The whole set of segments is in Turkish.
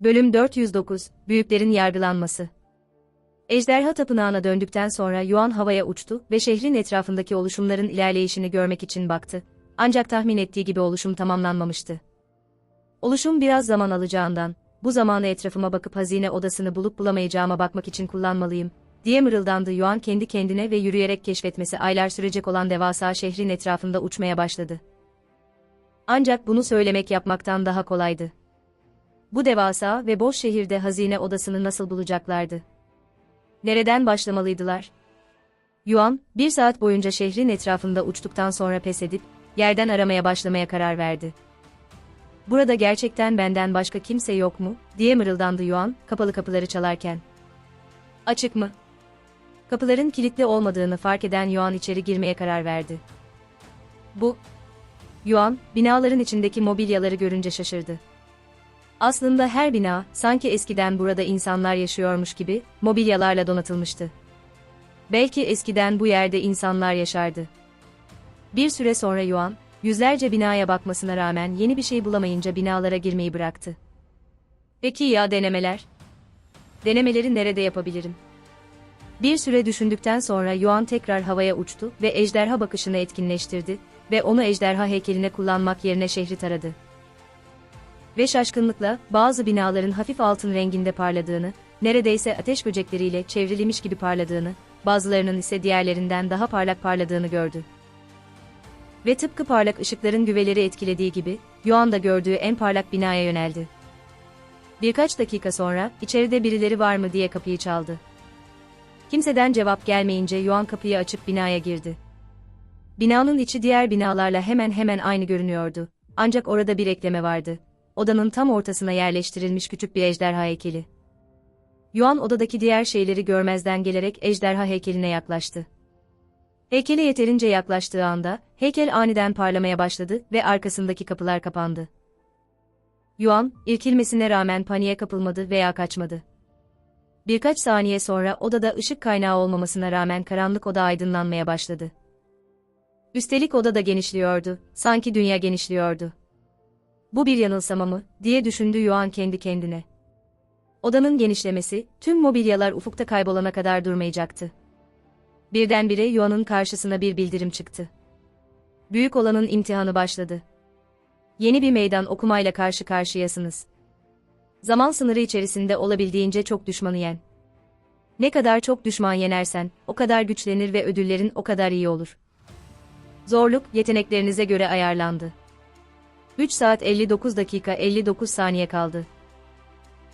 Bölüm 409, Büyüklerin Yargılanması Ejderha Tapınağı'na döndükten sonra Yuan havaya uçtu ve şehrin etrafındaki oluşumların ilerleyişini görmek için baktı. Ancak tahmin ettiği gibi oluşum tamamlanmamıştı. Oluşum biraz zaman alacağından, bu zamanı etrafıma bakıp hazine odasını bulup bulamayacağıma bakmak için kullanmalıyım, diye mırıldandı Yuan kendi kendine ve yürüyerek keşfetmesi aylar sürecek olan devasa şehrin etrafında uçmaya başladı. Ancak bunu söylemek yapmaktan daha kolaydı. Bu devasa ve boş şehirde hazine odasını nasıl bulacaklardı? Nereden başlamalıydılar? Yuan, bir saat boyunca şehrin etrafında uçtuktan sonra pes edip, yerden aramaya başlamaya karar verdi. Burada gerçekten benden başka kimse yok mu, diye mırıldandı Yuan, kapalı kapıları çalarken. Açık mı? Kapıların kilitli olmadığını fark eden Yuan içeri girmeye karar verdi. Bu, Yuan, binaların içindeki mobilyaları görünce şaşırdı. Aslında her bina, sanki eskiden burada insanlar yaşıyormuş gibi, mobilyalarla donatılmıştı. Belki eskiden bu yerde insanlar yaşardı. Bir süre sonra Yuan, yüzlerce binaya bakmasına rağmen yeni bir şey bulamayınca binalara girmeyi bıraktı. Peki ya denemeler? Denemeleri nerede yapabilirim? Bir süre düşündükten sonra Yuan tekrar havaya uçtu ve ejderha bakışını etkinleştirdi ve onu ejderha heykeline kullanmak yerine şehri taradı ve şaşkınlıkla bazı binaların hafif altın renginde parladığını, neredeyse ateş böcekleriyle çevrilmiş gibi parladığını, bazılarının ise diğerlerinden daha parlak parladığını gördü. Ve tıpkı parlak ışıkların güveleri etkilediği gibi, Yuan da gördüğü en parlak binaya yöneldi. Birkaç dakika sonra, içeride birileri var mı diye kapıyı çaldı. Kimseden cevap gelmeyince Yuan kapıyı açıp binaya girdi. Binanın içi diğer binalarla hemen hemen aynı görünüyordu. Ancak orada bir ekleme vardı odanın tam ortasına yerleştirilmiş küçük bir ejderha heykeli. Yuan odadaki diğer şeyleri görmezden gelerek ejderha heykeline yaklaştı. Heykele yeterince yaklaştığı anda, heykel aniden parlamaya başladı ve arkasındaki kapılar kapandı. Yuan, irkilmesine rağmen paniğe kapılmadı veya kaçmadı. Birkaç saniye sonra odada ışık kaynağı olmamasına rağmen karanlık oda aydınlanmaya başladı. Üstelik oda da genişliyordu, sanki dünya genişliyordu. Bu bir yanılsama mı, diye düşündü Yuan kendi kendine. Odanın genişlemesi, tüm mobilyalar ufukta kaybolana kadar durmayacaktı. Birdenbire Yuan'ın karşısına bir bildirim çıktı. Büyük olanın imtihanı başladı. Yeni bir meydan okumayla karşı karşıyasınız. Zaman sınırı içerisinde olabildiğince çok düşmanı yen. Ne kadar çok düşman yenersen, o kadar güçlenir ve ödüllerin o kadar iyi olur. Zorluk, yeteneklerinize göre ayarlandı. 3 saat 59 dakika 59 saniye kaldı.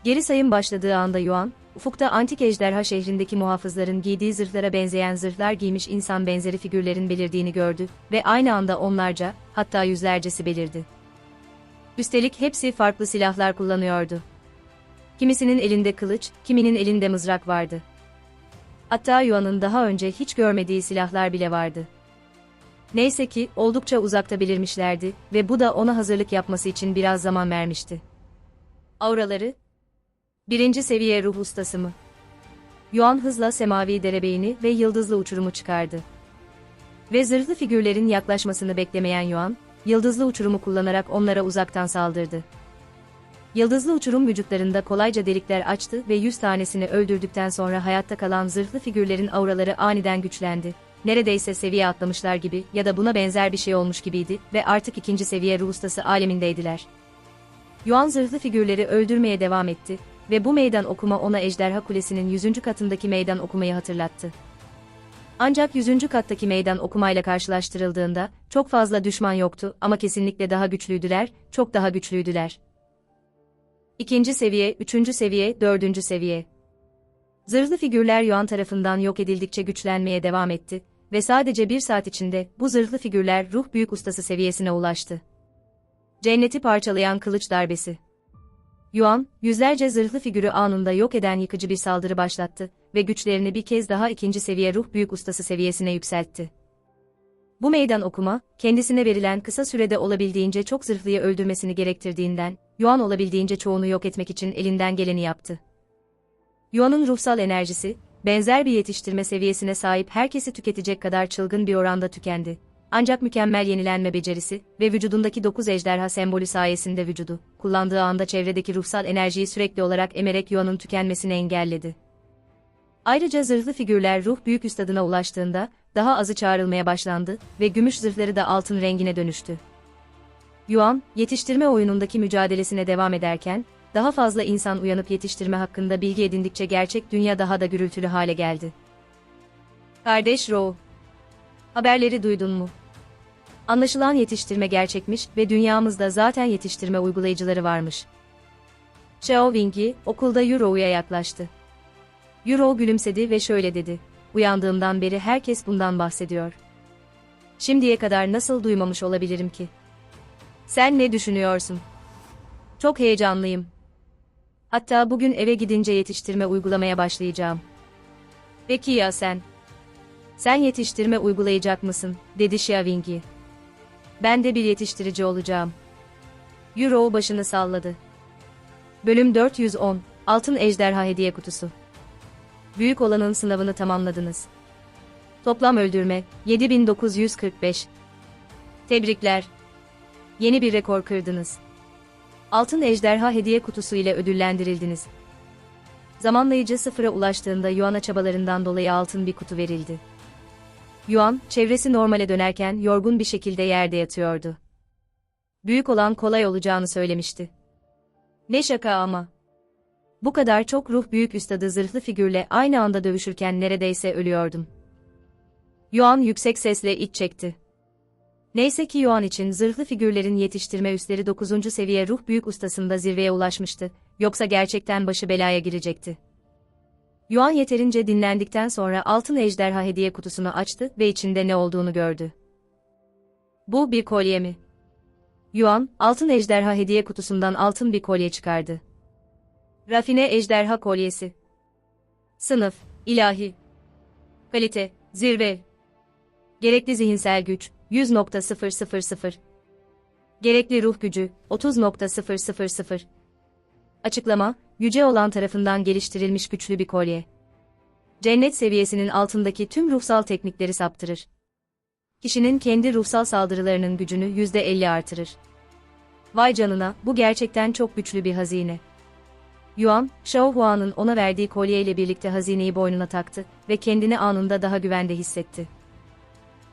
Geri sayım başladığı anda Yuan, ufukta antik ejderha şehrindeki muhafızların giydiği zırhlara benzeyen zırhlar giymiş insan benzeri figürlerin belirdiğini gördü ve aynı anda onlarca, hatta yüzlercesi belirdi. Üstelik hepsi farklı silahlar kullanıyordu. Kimisinin elinde kılıç, kiminin elinde mızrak vardı. Hatta Yuan'ın daha önce hiç görmediği silahlar bile vardı. Neyse ki oldukça uzakta belirmişlerdi ve bu da ona hazırlık yapması için biraz zaman vermişti. Auraları Birinci seviye ruh ustası mı? Yuan hızla semavi derebeğini ve yıldızlı uçurumu çıkardı. Ve zırhlı figürlerin yaklaşmasını beklemeyen Yuan, yıldızlı uçurumu kullanarak onlara uzaktan saldırdı. Yıldızlı uçurum vücutlarında kolayca delikler açtı ve yüz tanesini öldürdükten sonra hayatta kalan zırhlı figürlerin auraları aniden güçlendi neredeyse seviye atlamışlar gibi ya da buna benzer bir şey olmuş gibiydi ve artık ikinci seviye ruh ustası alemindeydiler. Yuan zırhlı figürleri öldürmeye devam etti ve bu meydan okuma ona Ejderha Kulesi'nin 100. katındaki meydan okumayı hatırlattı. Ancak 100. kattaki meydan okumayla karşılaştırıldığında çok fazla düşman yoktu ama kesinlikle daha güçlüydüler, çok daha güçlüydüler. İkinci seviye, üçüncü seviye, dördüncü seviye. Zırhlı figürler Yuan tarafından yok edildikçe güçlenmeye devam etti ve sadece bir saat içinde bu zırhlı figürler ruh büyük ustası seviyesine ulaştı. Cenneti parçalayan kılıç darbesi. Yuan, yüzlerce zırhlı figürü anında yok eden yıkıcı bir saldırı başlattı ve güçlerini bir kez daha ikinci seviye ruh büyük ustası seviyesine yükseltti. Bu meydan okuma, kendisine verilen kısa sürede olabildiğince çok zırhlıyı öldürmesini gerektirdiğinden, Yuan olabildiğince çoğunu yok etmek için elinden geleni yaptı. Yuan'ın ruhsal enerjisi, benzer bir yetiştirme seviyesine sahip herkesi tüketecek kadar çılgın bir oranda tükendi. Ancak mükemmel yenilenme becerisi ve vücudundaki 9 ejderha sembolü sayesinde vücudu, kullandığı anda çevredeki ruhsal enerjiyi sürekli olarak emerek Yuan'ın tükenmesini engelledi. Ayrıca zırhlı figürler ruh büyük üstadına ulaştığında, daha azı çağrılmaya başlandı ve gümüş zırhları da altın rengine dönüştü. Yuan, yetiştirme oyunundaki mücadelesine devam ederken, daha fazla insan uyanıp yetiştirme hakkında bilgi edindikçe gerçek dünya daha da gürültülü hale geldi. Kardeş Ro, haberleri duydun mu? Anlaşılan yetiştirme gerçekmiş ve dünyamızda zaten yetiştirme uygulayıcıları varmış. Xiao Wingyi, okulda Yuro'ya yaklaştı. Euro gülümsedi ve şöyle dedi. Uyandığımdan beri herkes bundan bahsediyor. Şimdiye kadar nasıl duymamış olabilirim ki? Sen ne düşünüyorsun? Çok heyecanlıyım. Hatta bugün eve gidince yetiştirme uygulamaya başlayacağım. Peki ya sen? Sen yetiştirme uygulayacak mısın? dedi Xiaowingyi. Ben de bir yetiştirici olacağım. Euro başını salladı. Bölüm 410 Altın Ejderha Hediye Kutusu Büyük olanın sınavını tamamladınız. Toplam öldürme 7945. Tebrikler. Yeni bir rekor kırdınız. Altın Ejderha hediye kutusu ile ödüllendirildiniz. Zamanlayıcı sıfıra ulaştığında Yuan'a çabalarından dolayı altın bir kutu verildi. Yuan, çevresi normale dönerken yorgun bir şekilde yerde yatıyordu. Büyük olan kolay olacağını söylemişti. Ne şaka ama. Bu kadar çok ruh büyük üstadı zırhlı figürle aynı anda dövüşürken neredeyse ölüyordum. Yuan yüksek sesle iç çekti. Neyse ki Yuan için zırhlı figürlerin yetiştirme üstleri 9. seviye ruh büyük ustasında zirveye ulaşmıştı, yoksa gerçekten başı belaya girecekti. Yuan yeterince dinlendikten sonra altın ejderha hediye kutusunu açtı ve içinde ne olduğunu gördü. Bu bir kolye mi? Yuan, altın ejderha hediye kutusundan altın bir kolye çıkardı. Rafine ejderha kolyesi. Sınıf, ilahi. Kalite, zirve. Gerekli zihinsel güç, 100.000. Gerekli ruh gücü, 30.000. Açıklama, yüce olan tarafından geliştirilmiş güçlü bir kolye. Cennet seviyesinin altındaki tüm ruhsal teknikleri saptırır. Kişinin kendi ruhsal saldırılarının gücünü %50 artırır. Vay canına, bu gerçekten çok güçlü bir hazine. Yuan, Shao Huan'ın ona verdiği kolye ile birlikte hazineyi boynuna taktı ve kendini anında daha güvende hissetti.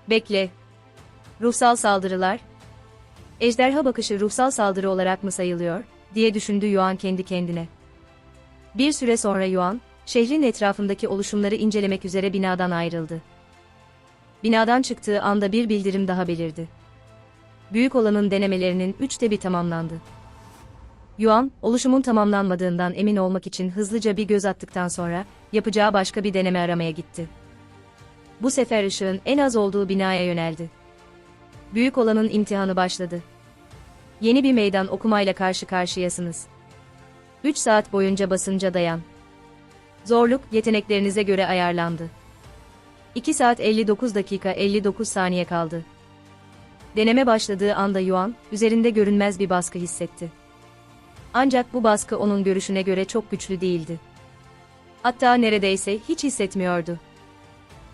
Bekle. Ruhsal saldırılar? Ejderha bakışı ruhsal saldırı olarak mı sayılıyor, diye düşündü Yuan kendi kendine. Bir süre sonra Yuan, şehrin etrafındaki oluşumları incelemek üzere binadan ayrıldı. Binadan çıktığı anda bir bildirim daha belirdi. Büyük olanın denemelerinin üçte bir tamamlandı. Yuan, oluşumun tamamlanmadığından emin olmak için hızlıca bir göz attıktan sonra, yapacağı başka bir deneme aramaya gitti. Bu sefer ışığın en az olduğu binaya yöneldi. Büyük olanın imtihanı başladı. Yeni bir meydan okumayla karşı karşıyasınız. 3 saat boyunca basınca dayan. Zorluk, yeteneklerinize göre ayarlandı. 2 saat 59 dakika 59 saniye kaldı. Deneme başladığı anda Yuan, üzerinde görünmez bir baskı hissetti. Ancak bu baskı onun görüşüne göre çok güçlü değildi. Hatta neredeyse hiç hissetmiyordu.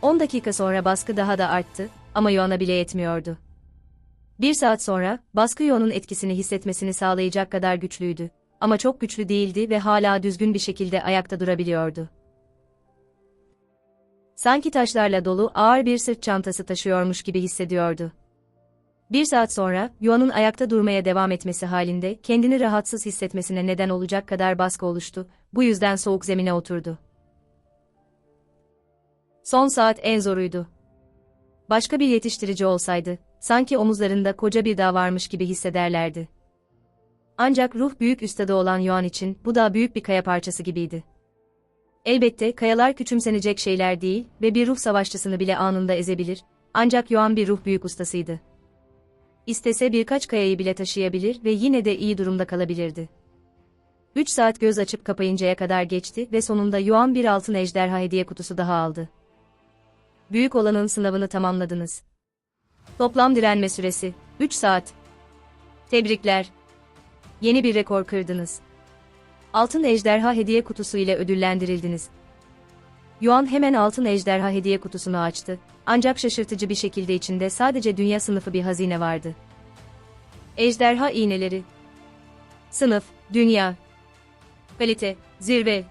10 dakika sonra baskı daha da arttı ama Yuan'a bile yetmiyordu. Bir saat sonra, baskı Yuan'ın etkisini hissetmesini sağlayacak kadar güçlüydü. Ama çok güçlü değildi ve hala düzgün bir şekilde ayakta durabiliyordu. Sanki taşlarla dolu ağır bir sırt çantası taşıyormuş gibi hissediyordu. Bir saat sonra, Yuan'ın ayakta durmaya devam etmesi halinde kendini rahatsız hissetmesine neden olacak kadar baskı oluştu, bu yüzden soğuk zemine oturdu. Son saat en zoruydu. Başka bir yetiştirici olsaydı, sanki omuzlarında koca bir dağ varmış gibi hissederlerdi. Ancak ruh büyük üstadı olan Yuan için bu da büyük bir kaya parçası gibiydi. Elbette kayalar küçümsenecek şeyler değil ve bir ruh savaşçısını bile anında ezebilir, ancak Yuan bir ruh büyük ustasıydı. İstese birkaç kayayı bile taşıyabilir ve yine de iyi durumda kalabilirdi. 3 saat göz açıp kapayıncaya kadar geçti ve sonunda Yuan bir altın ejderha hediye kutusu daha aldı. Büyük olanın sınavını tamamladınız. Toplam direnme süresi 3 saat. Tebrikler. Yeni bir rekor kırdınız. Altın ejderha hediye kutusu ile ödüllendirildiniz. Yuan hemen altın ejderha hediye kutusunu açtı. Ancak şaşırtıcı bir şekilde içinde sadece dünya sınıfı bir hazine vardı. Ejderha iğneleri. Sınıf, dünya. Kalite, zirve.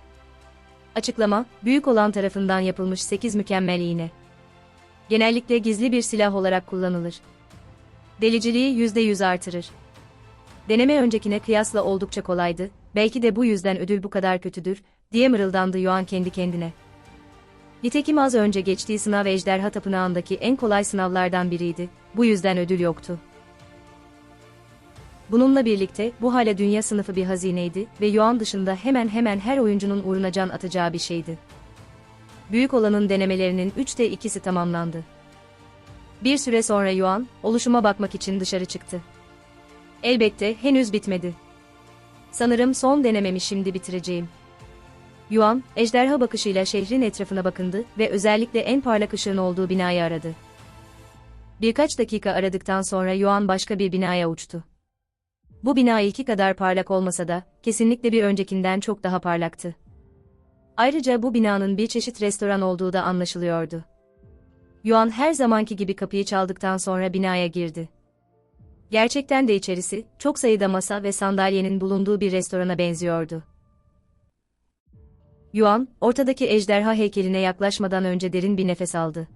Açıklama, büyük olan tarafından yapılmış 8 mükemmel iğne. Genellikle gizli bir silah olarak kullanılır. Deliciliği %100 artırır. Deneme öncekine kıyasla oldukça kolaydı, belki de bu yüzden ödül bu kadar kötüdür, diye mırıldandı Yuan kendi kendine. Nitekim az önce geçtiği sınav Ejderha Tapınağı'ndaki en kolay sınavlardan biriydi, bu yüzden ödül yoktu. Bununla birlikte bu hala dünya sınıfı bir hazineydi ve Yuan dışında hemen hemen her oyuncunun uğruna can atacağı bir şeydi. Büyük olanın denemelerinin 3'te 2'si tamamlandı. Bir süre sonra Yuan, oluşuma bakmak için dışarı çıktı. Elbette henüz bitmedi. Sanırım son denememi şimdi bitireceğim. Yuan, ejderha bakışıyla şehrin etrafına bakındı ve özellikle en parlak ışığın olduğu binayı aradı. Birkaç dakika aradıktan sonra Yuan başka bir binaya uçtu. Bu bina iki kadar parlak olmasa da, kesinlikle bir öncekinden çok daha parlaktı. Ayrıca bu binanın bir çeşit restoran olduğu da anlaşılıyordu. Yuan her zamanki gibi kapıyı çaldıktan sonra binaya girdi. Gerçekten de içerisi, çok sayıda masa ve sandalyenin bulunduğu bir restorana benziyordu. Yuan, ortadaki ejderha heykeline yaklaşmadan önce derin bir nefes aldı.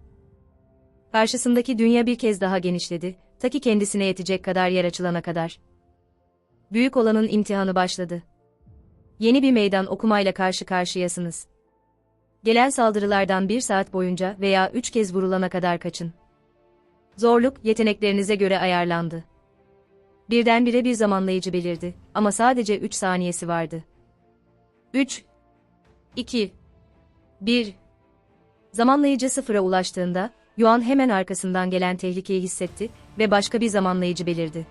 Karşısındaki dünya bir kez daha genişledi, ta kendisine yetecek kadar yer açılana kadar. Büyük olanın imtihanı başladı. Yeni bir meydan okumayla karşı karşıyasınız. Gelen saldırılardan bir saat boyunca veya üç kez vurulana kadar kaçın. Zorluk, yeteneklerinize göre ayarlandı. Birdenbire bir zamanlayıcı belirdi ama sadece 3 saniyesi vardı. 3 2 1 Zamanlayıcı sıfıra ulaştığında, Yuan hemen arkasından gelen tehlikeyi hissetti ve başka bir zamanlayıcı belirdi.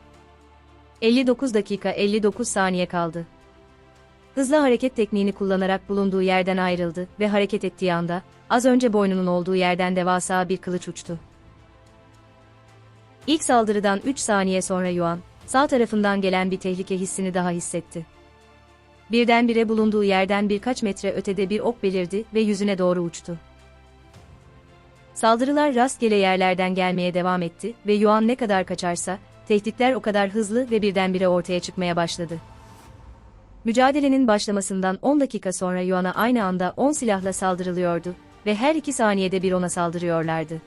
59 dakika 59 saniye kaldı. Hızlı hareket tekniğini kullanarak bulunduğu yerden ayrıldı ve hareket ettiği anda, az önce boynunun olduğu yerden devasa bir kılıç uçtu. İlk saldırıdan 3 saniye sonra Yuan, sağ tarafından gelen bir tehlike hissini daha hissetti. Birdenbire bulunduğu yerden birkaç metre ötede bir ok belirdi ve yüzüne doğru uçtu. Saldırılar rastgele yerlerden gelmeye devam etti ve Yuan ne kadar kaçarsa, tehditler o kadar hızlı ve birdenbire ortaya çıkmaya başladı. Mücadelenin başlamasından 10 dakika sonra Yuan'a aynı anda 10 silahla saldırılıyordu ve her 2 saniyede bir ona saldırıyorlardı.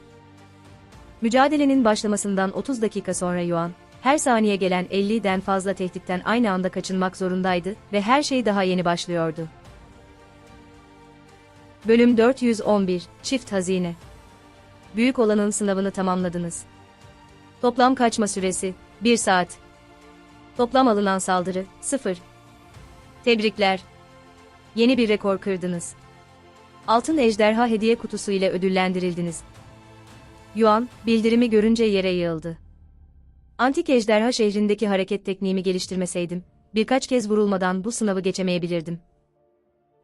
Mücadelenin başlamasından 30 dakika sonra Yuan, her saniye gelen 50'den fazla tehditten aynı anda kaçınmak zorundaydı ve her şey daha yeni başlıyordu. Bölüm 411 Çift Hazine Büyük olanın sınavını tamamladınız. Toplam kaçma süresi 1 saat. Toplam alınan saldırı 0. Tebrikler. Yeni bir rekor kırdınız. Altın ejderha hediye kutusu ile ödüllendirildiniz. Yuan, bildirimi görünce yere yığıldı. Antik ejderha şehrindeki hareket tekniğimi geliştirmeseydim, birkaç kez vurulmadan bu sınavı geçemeyebilirdim.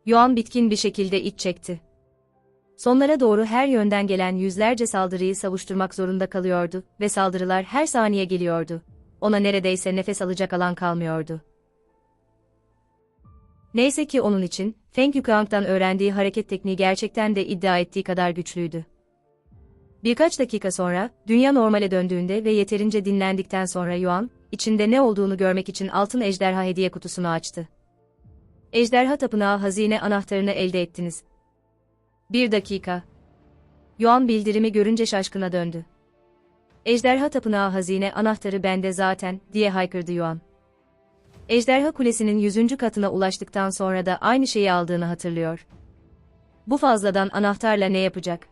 Yuan bitkin bir şekilde iç çekti. Sonlara doğru her yönden gelen yüzlerce saldırıyı savuşturmak zorunda kalıyordu ve saldırılar her saniye geliyordu. Ona neredeyse nefes alacak alan kalmıyordu. Neyse ki onun için, Feng Yukang'dan öğrendiği hareket tekniği gerçekten de iddia ettiği kadar güçlüydü. Birkaç dakika sonra, dünya normale döndüğünde ve yeterince dinlendikten sonra Yuan, içinde ne olduğunu görmek için altın ejderha hediye kutusunu açtı. Ejderha tapınağı hazine anahtarını elde ettiniz. Bir dakika. Yuan bildirimi görünce şaşkına döndü. Ejderha tapınağı hazine anahtarı bende zaten, diye haykırdı Yuan. Ejderha Kulesi'nin 100. katına ulaştıktan sonra da aynı şeyi aldığını hatırlıyor. Bu fazladan anahtarla ne yapacak?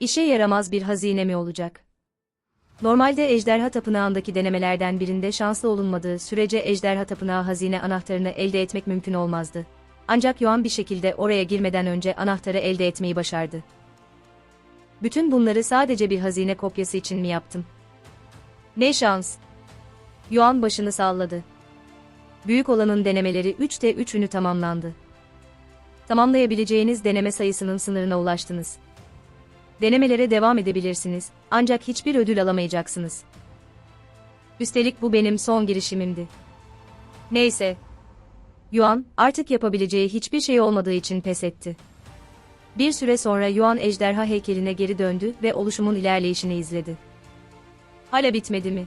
İşe yaramaz bir hazine mi olacak? Normalde Ejderha Tapınağı'ndaki denemelerden birinde şanslı olunmadığı sürece Ejderha Tapınağı hazine anahtarını elde etmek mümkün olmazdı. Ancak Yuan bir şekilde oraya girmeden önce anahtarı elde etmeyi başardı. Bütün bunları sadece bir hazine kopyası için mi yaptım? Ne şans! Yuan başını salladı. Büyük olanın denemeleri 3'te 3'ünü tamamlandı. Tamamlayabileceğiniz deneme sayısının sınırına ulaştınız. Denemelere devam edebilirsiniz, ancak hiçbir ödül alamayacaksınız. Üstelik bu benim son girişimimdi. Neyse. Yuan, artık yapabileceği hiçbir şey olmadığı için pes etti. Bir süre sonra Yuan ejderha heykeline geri döndü ve oluşumun ilerleyişini izledi. Hala bitmedi mi?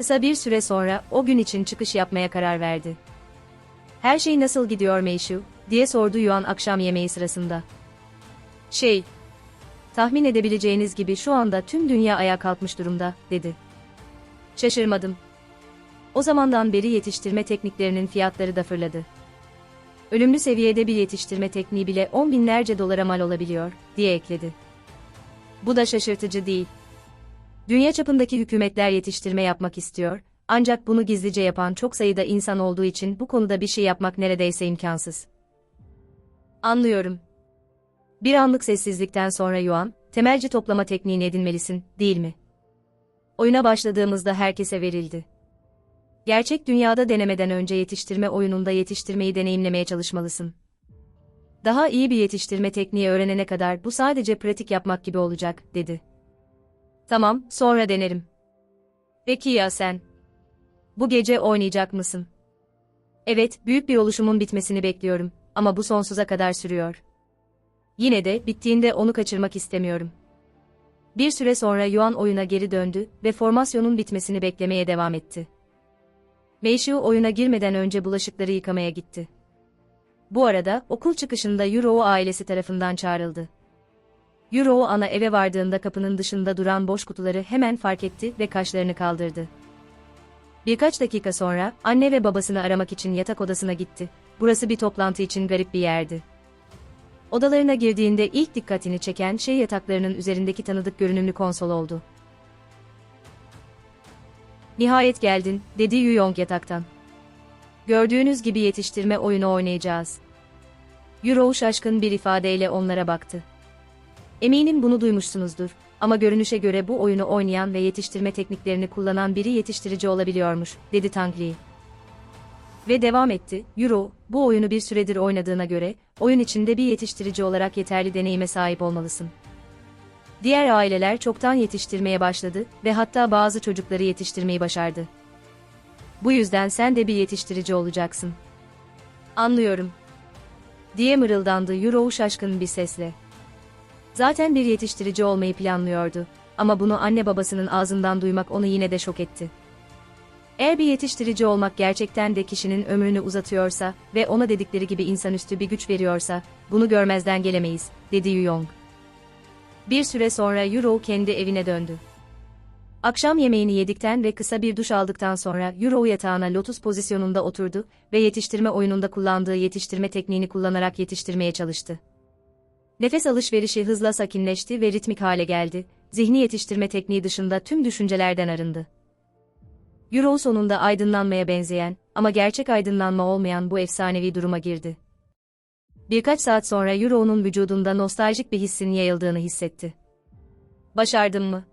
Kısa bir süre sonra o gün için çıkış yapmaya karar verdi. Her şey nasıl gidiyor Meishu? diye sordu Yuan akşam yemeği sırasında. Şey, tahmin edebileceğiniz gibi şu anda tüm dünya ayağa kalkmış durumda, dedi. Şaşırmadım. O zamandan beri yetiştirme tekniklerinin fiyatları da fırladı. Ölümlü seviyede bir yetiştirme tekniği bile on binlerce dolara mal olabiliyor, diye ekledi. Bu da şaşırtıcı değil. Dünya çapındaki hükümetler yetiştirme yapmak istiyor, ancak bunu gizlice yapan çok sayıda insan olduğu için bu konuda bir şey yapmak neredeyse imkansız. Anlıyorum. Bir anlık sessizlikten sonra Yuan, temelci toplama tekniğini edinmelisin, değil mi? Oyuna başladığımızda herkese verildi. Gerçek dünyada denemeden önce yetiştirme oyununda yetiştirmeyi deneyimlemeye çalışmalısın. Daha iyi bir yetiştirme tekniği öğrenene kadar bu sadece pratik yapmak gibi olacak, dedi. Tamam, sonra denerim. Peki ya sen? Bu gece oynayacak mısın? Evet, büyük bir oluşumun bitmesini bekliyorum ama bu sonsuza kadar sürüyor. Yine de bittiğinde onu kaçırmak istemiyorum. Bir süre sonra Yuan oyuna geri döndü ve formasyonun bitmesini beklemeye devam etti. Meishu oyuna girmeden önce bulaşıkları yıkamaya gitti. Bu arada okul çıkışında Yurou ailesi tarafından çağrıldı. Yurou ana eve vardığında kapının dışında duran boş kutuları hemen fark etti ve kaşlarını kaldırdı. Birkaç dakika sonra anne ve babasını aramak için yatak odasına gitti. Burası bir toplantı için garip bir yerdi. Odalarına girdiğinde ilk dikkatini çeken şey yataklarının üzerindeki tanıdık görünümlü konsol oldu. Nihayet geldin, dedi Yu Yong yataktan. Gördüğünüz gibi yetiştirme oyunu oynayacağız. Yuro şaşkın bir ifadeyle onlara baktı. Eminim bunu duymuşsunuzdur ama görünüşe göre bu oyunu oynayan ve yetiştirme tekniklerini kullanan biri yetiştirici olabiliyormuş, dedi Tang Li. Ve devam etti, Euro, bu oyunu bir süredir oynadığına göre, oyun içinde bir yetiştirici olarak yeterli deneyime sahip olmalısın. Diğer aileler çoktan yetiştirmeye başladı ve hatta bazı çocukları yetiştirmeyi başardı. Bu yüzden sen de bir yetiştirici olacaksın. Anlıyorum. Diye mırıldandı Euro şaşkın bir sesle. Zaten bir yetiştirici olmayı planlıyordu ama bunu anne babasının ağzından duymak onu yine de şok etti. Eğer bir yetiştirici olmak gerçekten de kişinin ömrünü uzatıyorsa ve ona dedikleri gibi insanüstü bir güç veriyorsa, bunu görmezden gelemeyiz, dedi Yu Yong. Bir süre sonra Yuro kendi evine döndü. Akşam yemeğini yedikten ve kısa bir duş aldıktan sonra Euro yatağına lotus pozisyonunda oturdu ve yetiştirme oyununda kullandığı yetiştirme tekniğini kullanarak yetiştirmeye çalıştı. Nefes alışverişi hızla sakinleşti ve ritmik hale geldi, zihni yetiştirme tekniği dışında tüm düşüncelerden arındı. Euro sonunda aydınlanmaya benzeyen ama gerçek aydınlanma olmayan bu efsanevi duruma girdi. Birkaç saat sonra Euro'nun vücudunda nostaljik bir hissin yayıldığını hissetti. Başardım mı?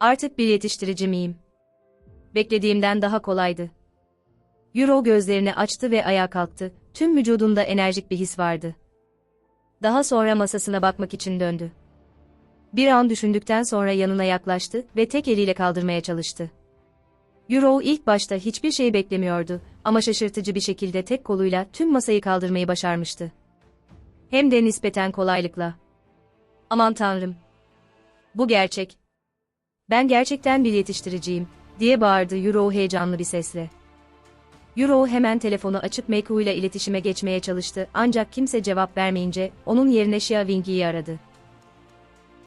Artık bir yetiştirici miyim? Beklediğimden daha kolaydı. Euro gözlerini açtı ve ayağa kalktı, tüm vücudunda enerjik bir his vardı. Daha sonra masasına bakmak için döndü. Bir an düşündükten sonra yanına yaklaştı ve tek eliyle kaldırmaya çalıştı. Euro ilk başta hiçbir şey beklemiyordu ama şaşırtıcı bir şekilde tek koluyla tüm masayı kaldırmayı başarmıştı. Hem de nispeten kolaylıkla. Aman tanrım. Bu gerçek. Ben gerçekten bir yetiştiriciyim, diye bağırdı Euro heyecanlı bir sesle. Euro hemen telefonu açıp Meku ile iletişime geçmeye çalıştı ancak kimse cevap vermeyince onun yerine Xia Wingyi'yi aradı.